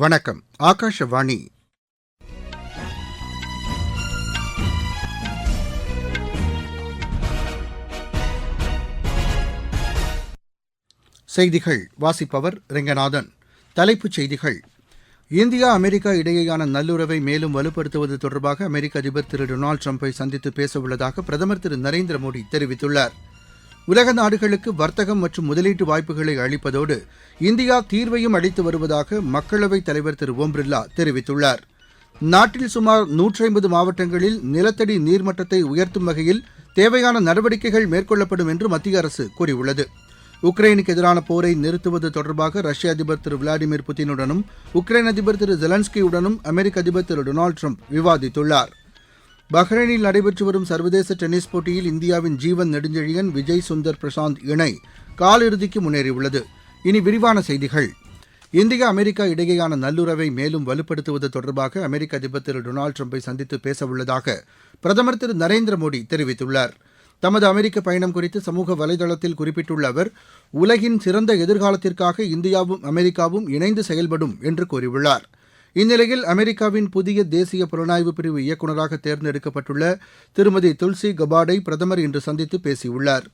வணக்கம் ஆகாஷவாணி. செய்திகள் வாசிப்பவர் ரெங்கநாதன். தலைப்புச் செய்திகள். இந்தியா அமெரிக்கா இடையேயான நல்லுறவை மேலும் வலுப்படுத்துவது தொடர்பாக அமெரிக்க அதிபர் திரு டொனால்டு ட்ரம்பை சந்தித்து பேசவுள்ளதாக பிரதமர் திரு நரேந்திர மோடி தெரிவித்துள்ளார். உலக நாடுகளுக்கு வர்த்தகம் மற்றும் முதலீட்டு வாய்ப்புகளை அளிப்பதோடு இந்தியா தீர்வையும் அளித்து வருவதாக மக்களவைத் தலைவர் திரு ஓம் பிர்லா தெரிவித்துள்ளார். நாட்டில் சுமார் நூற்றி ஐம்பது மாவட்டங்களில் நிலத்தடி நீர்மட்டத்தை உயர்த்தும் வகையில் தேவையான நடவடிக்கைகள் மேற்கொள்ளப்படும் என்று மத்திய அரசு கூறியுள்ளது. உக்ரைனுக்கு எதிரான போரை நிறுத்துவது தொடர்பாக ரஷ்ய அதிபர் திரு விளாடிமிர் புதினுடனும் உக்ரைன் அதிபர் திரு ஜெலன்ஸ்கியுடனும் அமெரிக்க அதிபர் திரு டொனால்டு ட்ரம்ப் விவாதித்துள்ளார். பஹ்ரைனில் நடைபெற்று வரும் சர்வதேச டென்னிஸ் போட்டியில் இந்தியாவின் ஜீவன் நெடுஞ்செழியன் விஜய் சுந்தர் பிரசாந்த் இணை காலிறுதிக்கு முன்னேறியுள்ளது. இனி விரிவான செய்திகள். இந்தியா அமெரிக்கா இடையேயான நல்லுறவை மேலும் வலுப்படுத்துவது தொடர்பாக அமெரிக்க அதிபர் திரு டொனால்டு ட்ரம்பை சந்தித்து பேசவுள்ளதாக பிரதமர் திரு நரேந்திர மோடி தெரிவித்துள்ளார். தமது அமெரிக்க பயணம் குறித்து சமூக வலைதளத்தில் குறிப்பிட்டுள்ள அவர் உலகின் சிறந்த எதிர்காலத்திற்காக இந்தியாவும் அமெரிக்காவும் இணைந்து செயல்படும் என்று கூறியுள்ளார். இந்நிலையில் அமெரிக்காவின் புதிய தேசிய புலனாய்வு பிரிவு இயக்குநராக தேர்ந்தெடுக்கப்பட்டுள்ள திருமதி துல்சி கபாடை பிரதமர் இன்று சந்தித்து பேசியுள்ளார்.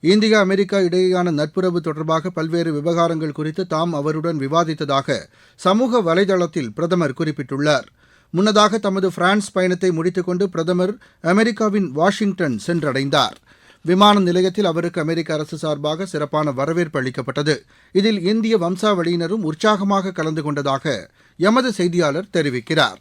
இந்தியா அமெரிக்கா இடையேயான நட்புறவு தொடர்பாக பல்வேறு விவகாரங்கள் குறித்து தாம் அவருடன் விவாதித்ததாக சமூக வலைதளத்தில் பிரதமர் குறிப்பிட்டுள்ளார். முன்னதாக தமது பிரான்ஸ் பயணத்தை முடித்துக்கொண்டு பிரதமர் அமெரிக்காவின் வாஷிங்டன் சென்றடைந்தார். விமான நிலையத்தில் அவருக்கு அமெரிக்க அரசு சார்பாக சிறப்பான வரவேற்பு அளிக்கப்பட்டது. இதில் இந்திய வம்சாவளியினரும் உற்சாகமாக கலந்து கொண்டதாக எமது செய்தியாளர் தெரிவிக்கிறார்.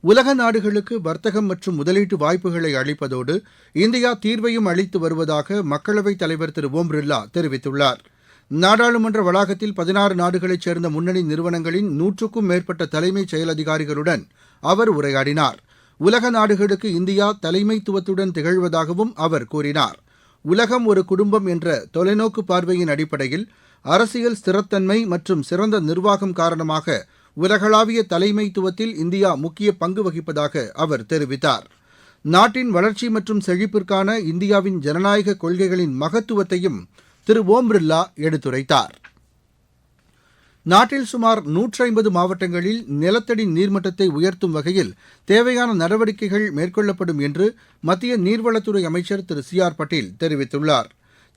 உலக நாடுகளுக்கு வர்த்தகம் மற்றும் முதலீட்டு வாய்ப்புகளை அளிப்பதோடு இந்தியா தீர்வையும் அளித்து வருவதாக மக்களவைத் தலைவர் திரு ஓம் பிர்லா தெரிவித்துள்ளார். நாடாளுமன்ற வளாகத்தில் பதினாறு நாடுகளைச் சேர்ந்த முன்னணி நிறுவனங்களின் நூற்றுக்கும் மேற்பட்ட தலைமைச் செயல் அதிகாரிகளுடன் அவர் உரையாடினார். உலக நாடுகளுக்கு இந்தியா தலைமைத்துவத்துடன் திகழ்வதாகவும் அவர் கூறினார். உலகம் ஒரு குடும்பம் என்ற தொலைநோக்கு பார்வையின் அடிப்படையில் அரசியல் ஸ்திரத்தன்மை மற்றும் சிறந்த நிர்வாகம் காரணமாக உலகளாவிய தலைமைத்துவத்தில் இந்தியா முக்கிய பங்கு வகிப்பதாக அவர் தெரிவித்தார். நாட்டின் வளர்ச்சி மற்றும் செழிப்பிற்கான இந்தியாவின் ஜனநாயக கொள்கைகளின் மகத்துவத்தையும் திரு ஓம் பிர்லா எடுத்துரைத்தார். நாட்டில் சுமார் நூற்றி ஐம்பது மாவட்டங்களில் நிலத்தடி நீர்மட்டத்தை உயர்த்தும் வகையில் தேவையான நடவடிக்கைகள் மேற்கொள்ளப்படும் என்று மத்திய நீர்வளத்துறை அமைச்சர் திரு சி ஆர் பட்டேல் தெரிவித்துள்ளார்.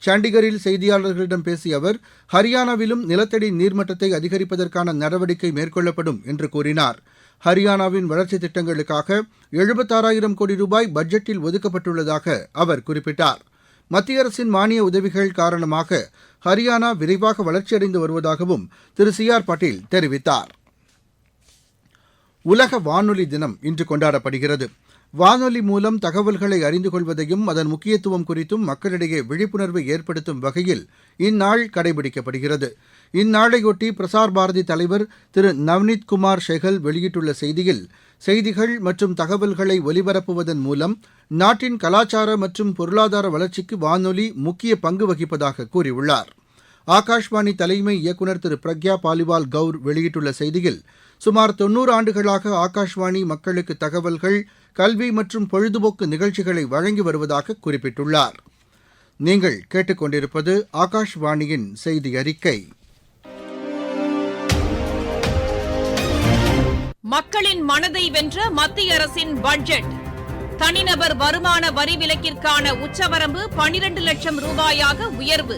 சண்டிகரில் செய்தியாளர்களிடம் பேசிய அவர் ஹரியானாவிலும் நிலத்தடி நீர்மட்டத்தை அதிகரிப்பதற்கான நடவடிக்கை மேற்கொள்ளப்படும் என்று கூறினார். ஹரியானாவின் வளர்ச்சித் திட்டங்களுக்காக எழுபத்தாறாயிரம் கோடி ரூபாய் பட்ஜெட்டில் ஒதுக்கப்பட்டுள்ளதாக அவர் குறிப்பிட்டார். மத்திய அரசின் மானிய உதவிகள் காரணமாக ஹரியானா விரைவாக வளர்ச்சியடைந்து வருவதாகவும் திரு. சி. ஆர். பாட்டீல் தெரிவித்தார். உலக வானொலி தினம் இன்று கொண்டாடப்படுகிறது. வானொலி மூலம் தகவல்களை அறிந்து கொள்வதையும் அதன் முக்கியத்துவம் குறித்தும் மக்களிடையே விழிப்புணர்வை ஏற்படுத்தும் வகையில் இந்நாள் கடைபிடிக்கப்படுகிறது. இந்நாளையொட்டி பிரசார் பாரதி தலைவர் திரு நவ்னித் குமார் ஷெகல் வெளியிட்டுள்ள செய்தியில் செய்திகள் மற்றும் தகவல்களை ஒலிபரப்புவதன் மூலம் நாட்டின் கலாச்சார மற்றும் பொருளாதார வளர்ச்சிக்கு வானொலி முக்கிய பங்கு வகிப்பதாக கூறியுள்ளார். ஆகாஷ்வாணி தலைமை இயக்குநர் திரு பிரக்யா பாலிவால் கவுர் வெளியிட்டுள்ள செய்தியில் சுமார் தொன்னூறு ஆண்டுகளாக ஆகாஷ்வாணி மக்களுக்கு தகவல்கள் கல்வி மற்றும் பொழுதுபோக்கு நிகழ்ச்சிகளை வழங்கி வருவதாக குறிப்பிட்டுள்ளார். நீங்கள் கேட்டுக்கொண்டிருப்பது ஆகாஷ்வாணியின் செய்தி அறிக்கை. மக்களின் மனதை வென்ற மத்திய அரசின் பட்ஜெட். தனிநபர் வருமான வரி விலக்கிற்கான உச்சவரம்பு பனிரண்டு லட்சம் ரூபாயாக உயர்வு.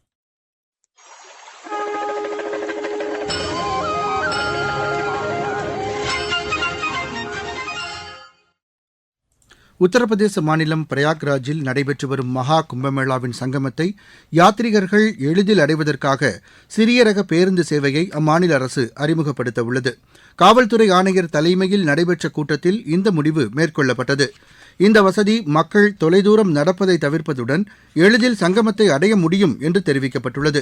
உத்தரப்பிரதேச மாநிலம் பிரயாக்ராஜில் நடைபெற்று வரும் மகா கும்பமேளாவின் சங்கமத்தை யாத்ரீகர்கள் எளிதில் அடைவதற்காக சிறிய ரக பேருந்து சேவையை அம்மாநில அரசு அறிமுகப்படுத்த உள்ளது காவல்துறை ஆணையர் தலைமையில் நடைபெற்ற கூட்டத்தில் இந்த முடிவு மேற்கொள்ளப்பட்டது. இந்த வசதி மக்கள் தொலைதூரம் நடப்பதை தவிர்ப்பதுடன் எளிதில் சங்கமத்தை அடைய முடியும் என்று தெரிவிக்கப்பட்டுள்ளது.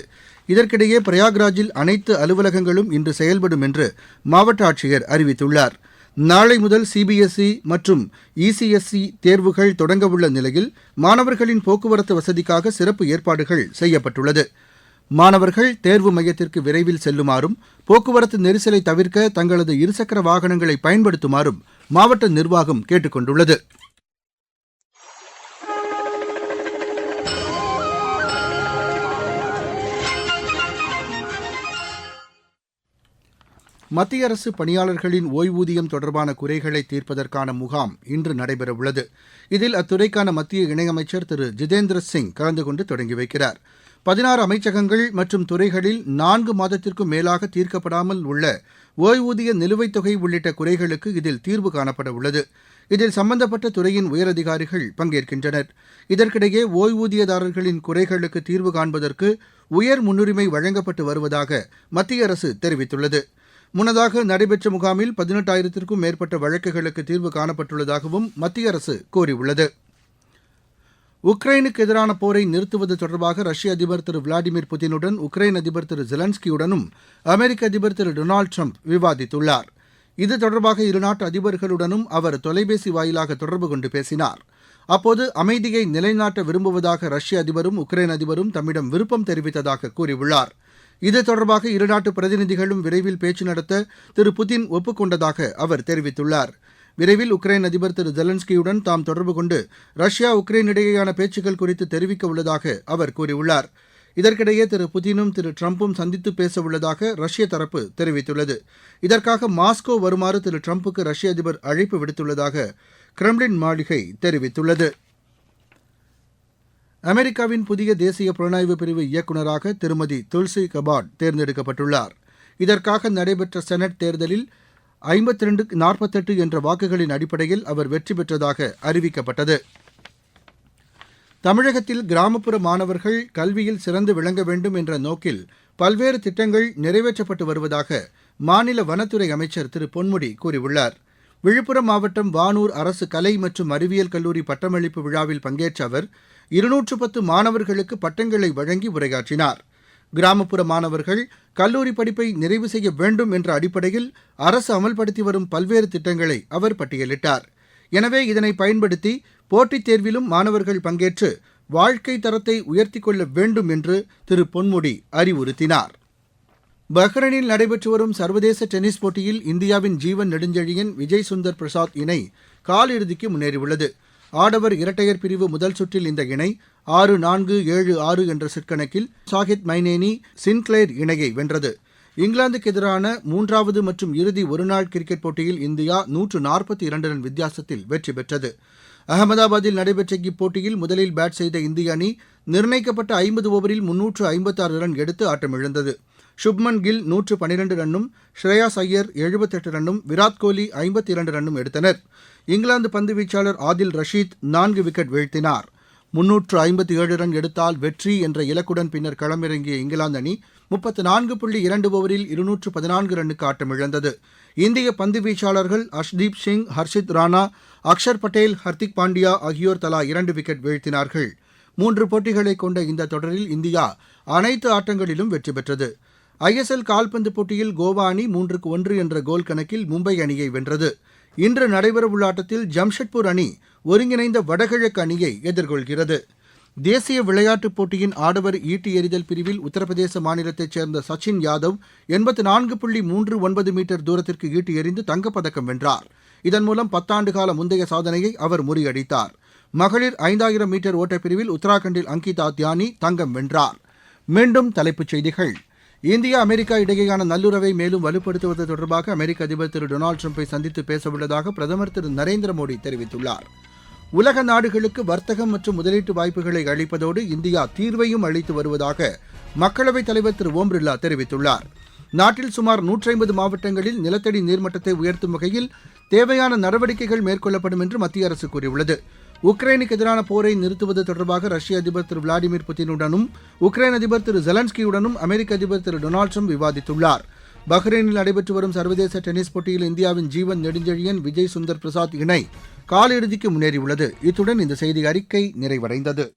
இதற்கிடையே பிரயாக்ராஜில் அனைத்து அலுவலகங்களும் இன்று செயல்படும் என்று மாவட்ட ஆட்சியர் அறிவித்துள்ளார். நாளை முதல் சிபிஎஸ்இ மற்றும் இசிஎஸ்இ தேர்வுகள் தொடங்கவுள்ள நிலையில் மாணவர்களின் போக்குவரத்து வசதிக்காக சிறப்பு ஏற்பாடுகள் செய்யப்பட்டுள்ளது. மாணவர்கள் தேர்வு மையத்திற்கு விரைவில் செல்லுமாறும் போக்குவரத்து நெரிசலை தவிர்க்க தங்களது இருசக்கர வாகனங்களை பயன்படுத்துமாறும் மாவட்ட நிர்வாகம் கேட்டுக் கொண்டுள்ளது மத்திய அரசு பணியாளர்களின் ஓய்வூதியம் தொடர்பான குறைகளை தீர்ப்பதற்கான முகாம் இன்று நடைபெறவுள்ளது. இதில் அத்துறைக்கான மத்திய இணையமைச்சர் திரு. ஜிதேந்திர சிங் கலந்து கொண்டு தொடங்கி வைக்கிறார். பதினாறு அமைச்சகங்கள் மற்றும் துறைகளில் நான்கு மாதத்திற்கும் மேலாக தீர்க்கப்படாமல் உள்ள ஓய்வூதிய நிலுவைத் தொகை உள்ளிட்ட குறைகளுக்கு இதில் தீர்வு காணப்பட உள்ளது இதில் சம்பந்தப்பட்ட துறையின் உயரதிகாரிகள் பங்கேற்கின்றனர். இதற்கிடையே ஓய்வூதியதாரர்களின் குறைகளுக்கு தீர்வு காண்பதற்கு உயர் முன்னுரிமை வழங்கப்பட்டு வருவதாக மத்திய அரசு தெரிவித்துள்ளது. முன்னதாக நடைபெற்ற முகாமில் பதினெட்டாயிரத்திற்கும் மேற்பட்ட வழக்குகளுக்கு தீர்வு காணப்பட்டுள்ளதாகவும் மத்திய அரசு கூறியுள்ளது. உக்ரைனுக்கு எதிரான போரை நிறுத்துவது தொடர்பாக ரஷ்ய அதிபர் திரு விளாடிமிர் புதினுடன் உக்ரைன் அதிபர் திரு ஜெலன்ஸ்கியுடனும் அமெரிக்க அதிபர் திரு டொனால்டு ட்ரம்ப் விவாதித்துள்ளார். இது தொடர்பாக இருநாட்டு அதிபர்களுடனும் அவர் தொலைபேசி வாயிலாக தொடர்பு கொண்டு பேசினார். அப்போது அமைதியை நிலைநாட்ட விரும்புவதாக ரஷ்ய அதிபரும் உக்ரைன் அதிபரும் தம்மிடம் விருப்பம் தெரிவித்ததாக கூறியுள்ளார். இது தொடர்பாக இருநாட்டு பிரதிநிதிகளும் விரைவில் பேச்சு நடத்த திரு புதின் ஒப்புக் அவர் தெரிவித்துள்ளார். விரைவில் உக்ரைன் அதிபர் திரு ஜெலன்ஸ்கியுடன் தாம் தொடர்பு கொண்டு ரஷ்யா உக்ரைன் இடையேயான பேச்சுக்கள் குறித்து தெரிவிக்க உள்ளதாக அவர் கூறியுள்ளார். இதற்கிடையே திரு புதினும் திரு டிரம்பும் சந்தித்து பேச உள்ளதாக ரஷ்ய தரப்பு தெரிவித்துள்ளது. இதற்காக மாஸ்கோ வருமாறு திரு டிரம்புக்கு ரஷ்ய அதிபர் அழைப்பு விடுத்துள்ளதாக கிரெம்ளின் மாளிகை தெரிவித்துள்ளது. அமெரிக்காவின் புதிய தேசிய புலனாய்வு பிரிவு இயக்குநராக திருமதி துல்சி கபாட் தேர்ந்தெடுக்கப்பட்டுள்ளார். இதற்காக நடைபெற்ற செனட் தேர்தலில் ஐம்பத்தி ரெண்டு நாற்பத்தெட்டு என்ற வாக்குகளின் அடிப்படையில் அவர் வெற்றி பெற்றதாக அறிவிக்கப்பட்டது. தமிழகத்தில் கிராமப்புற மாணவர்கள் கல்வியில் சிறந்து விளங்க வேண்டும் என்ற நோக்கில் பல்வேறு திட்டங்கள் நிறைவேற்றப்பட்டு வருவதாக மாநில வனத்துறை அமைச்சர் திரு. பொன்முடி கூறியுள்ளார். விழுப்புரம் மாவட்டம் வானூர் அரசு கலை மற்றும் அறிவியல் கல்லூரி பட்டமளிப்பு விழாவில் பங்கேற்ற அவர் இருநூற்று பத்து மாணவர்களுக்கு பட்டங்களை வழங்கி உரையாற்றினார். கிராமப்புற மாணவர்கள் கல்லூரி படிப்பை நிறைவு செய்ய வேண்டும் என்ற அடிப்படையில் அரசு அமல்படுத்தி வரும் பல்வேறு திட்டங்களை அவர் பட்டியலிட்டார். எனவே இதனை பயன்படுத்தி போட்டித் தேர்விலும் மாணவர்கள் பங்கேற்று வாழ்க்கை தரத்தை உயர்த்திக் கொள்ள வேண்டும் என்று திரு பொன்முடி அறிவுறுத்தினார். பஹ்ரைனில் நடைபெற்று வரும் சர்வதேச டென்னிஸ் போட்டியில் இந்தியாவின் ஜீவன் நெடுஞ்செழியன் விஜய் சுந்தர் பிரசாத் இணை காலிறுதிக்கு முன்னேறியுள்ளது. ஆடவர் இரட்டையர் பிரிவு முதல் சுற்றில் இந்த இணை ஆறு நான்கு ஏழு ஆறு என்ற செட்கணக்கில் சாஹித் மைனேனி சின்க்ளேர் இணையை வென்றது. இங்கிலாந்துக்கு எதிரான மூன்றாவது மற்றும் இறுதி ஒருநாள் கிரிக்கெட் போட்டியில் இந்தியா நூற்று நாற்பத்தி இரண்டு ரன் வித்தியாசத்தில் வெற்றி பெற்றது. அகமதாபாத்தில் நடைபெற்ற இப்போட்டியில் முதலில் பேட் செய்த இந்திய அணி நிர்ணயிக்கப்பட்ட ஐம்பது ஓவரில் முன்னூற்று ஐம்பத்தாறு ரன் எடுத்து ஆட்டமிழந்தது. சுப்மன் கில் நூற்று பனிரெண்டு ரன்னும் ஸ்ரேயாஸ் ஐயர் எழுபத்தெட்டு ரன்னும் விராட் கோலி ஐம்பத்தி இரண்டு ரன்னும் எடுத்தனர். இங்கிலாந்து பந்து வீச்சாளர் ஆதில் ரஷீத் நான்கு விக்கெட் வீழ்த்தினார். முன்னூற்று ஐம்பத்தி ஏழு ரன் எடுத்தால் வெற்றி என்ற இலக்குடன் பின்னர் களமிறங்கிய இங்கிலாந்து அணி முப்பத்து நான்கு புள்ளி இரண்டு ஓவரில் இருநூற்று பதினான்கு ரன்னுக்கு ஆட்டமிழந்தது இந்திய பந்து வீச்சாளர்கள் அஷ்தீப் சிங் ஹர்ஷித் ராணா அக்ஷர் பட்டேல் ஹர்திக் பாண்டியா ஆகியோர் தலா இரண்டு விக்கெட் வீழ்த்தினார்கள். மூன்று போட்டிகளை கொண்ட இந்த தொடரில் இந்தியா அனைத்து ஆட்டங்களிலும் வெற்றி பெற்றது. ஐஎஸ்எல் கால்பந்து போட்டியில் கோவா அணி மூன்றுக்கு ஒன்று என்ற கோல் கணக்கில் மும்பை அணியை வென்றது. இன்று நடைபெறவுள்ள ஆட்டத்தில் ஜம்ஷெட்பூர் அணி ஒருங்கிணைந்த வடகிழக்கு அணியை எதிர்கொள்கிறது. தேசிய விளையாட்டுப் போட்டியின் ஆடவர் ஈட்டி எறிதல் பிரிவில் உத்தரப்பிரதேச மாநிலத்தைச் சேர்ந்த சச்சின் யாதவ் எண்பத்து நான்கு புள்ளி மூன்று ஒன்பது மீட்டர் தூரத்திற்கு ஈட்டி எறிந்து தங்கப்பதக்கம் வென்றார். இதன் மூலம் பத்தாண்டு கால முந்தைய சாதனையை அவர் முறியடித்தார். மகளிர் ஐந்தாயிரம் மீட்டர் ஓட்டப்பிரிவில் உத்தராகண்டில் அங்கிதா தியானி தங்கம் வென்றார். மீண்டும் தலைப்புச் செய்திகள். இந்தியா அமெரிக்கா இடையேயான நல்லுறவை மேலும் வலுப்படுத்துவது தொடர்பாக அமெரிக்க அதிபர் திரு டொனால்டு ட்ரம்ப்பை சந்தித்து பேசவுள்ளதாக பிரதமர் திரு நரேந்திர மோடி தெரிவித்துள்ளார். உலக நாடுகளுக்கு வர்த்தகம் மற்றும் முதலீட்டு வாய்ப்புகளை அளிப்பதோடு இந்தியா தீர்வையும் அளித்து வருவதாக மக்களவைத் தலைவர் திரு ஓம் பிர்லா தெரிவித்துள்ளார். நாட்டில் சுமார் நூற்றி ஐம்பது மாவட்டங்களில் நிலத்தடி நீர்மட்டத்தை உயர்த்தும் வகையில் தேவையான நடவடிக்கைகள் மேற்கொள்ளப்படும் என்று மத்திய அரசு கூறியுள்ளது. உக்ரைனுக்கு எதிரான போரை நிறுத்துவது தொடர்பாக ரஷ்ய அதிபர் திரு விளாடிமிர் புட்டினுடனும் உக்ரைன் அதிபர் திரு ஜெலன்ஸ்கியுடனும் அமெரிக்க அதிபர் திரு டொனால்டு ட்ரம்ப் விவாதித்துள்ளார். பஹ்ரைனில் நடைபெற்று வரும் சர்வதேச டென்னிஸ் போட்டியில் இந்தியாவின் ஜீவன் நெடுஞ்செழியன் விஜய் சுந்தர் பிரசாத் இணை காலிறுதிக்கு முன்னேறியுள்ளது. இத்துடன் இந்த செய்தி அறிக்கை நிறைவடைந்தது.